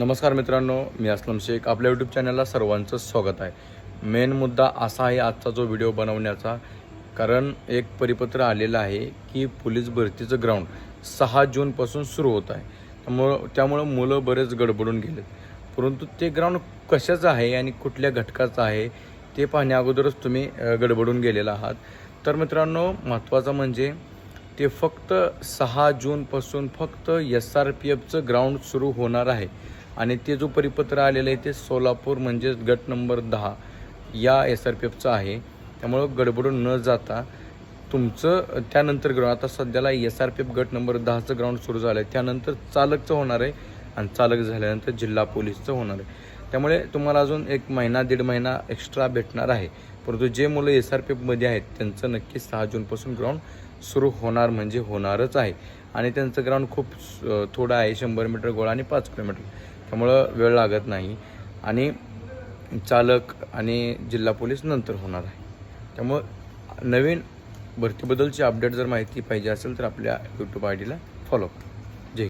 नमस्कार मित्रांनो मी असलम शेख. आपल्या यूट्यूब चॅनलला सर्वांचं स्वागत आहे. मेन मुद्दा असा आहे आजचा जो व्हिडिओ बनवण्याचा. कारण एक परिपत्र आलेलं आहे की पोलीस भरतीचं ग्राउंड सहा जूनपासून सुरू होत आहे. त्यामुळं त्यामुळं मुलं बरेच गडबडून गेलेत. परंतु ते ग्राउंड कशाचं आहे आणि कुठल्या घटकाचं आहे ते पाहण्या अगोदरच तुम्ही गडबडून गेलेला आहात. तर मित्रांनो महत्त्वाचं म्हणजे ते फक्त सहा जूनपासून फक्त एस आर पी एफचं ग्राउंड सुरू होणार आहे. आणि ते जो परिपत्र आलेलं आहे ते सोलापूर म्हणजेच गट नंबर दहा या एस आर पी एफचं आहे. त्यामुळं गडबडून न जाता तुमचं त्यानंतर ग्राउंड आता सध्याला एस आर पी एफ गट नंबर दहाचं ग्राउंड सुरू झालं आहे त्यानंतर चालकचं होणार आहे आणि चालक झाल्यानंतर जिल्हा पोलीसचं होणार आहे. त्यामुळे तुम्हाला अजून एक महिना दीड महिना एक्स्ट्रा भेटणार आहे. परंतु जे मुलं एस आर पी एफमध्ये आहेत त्यांचं नक्की सहा जूनपासून ग्राउंड सुरू होणार म्हणजे होणारच आहे. आणि त्यांचं ग्राउंड खूप थोडं आहे शंभर मीटर गोळा आणि पाच किलोमीटर. त्यामुळं वेळ लागत नाही. आणि चालक आणि जिल्हा पोलीस नंतर होणार आहे. त्यामुळं नवीन भरतीबद्दलची अपडेट जर माहिती पाहिजे असेल तर आपल्या यूट्यूब आय डीला फॉलो करा.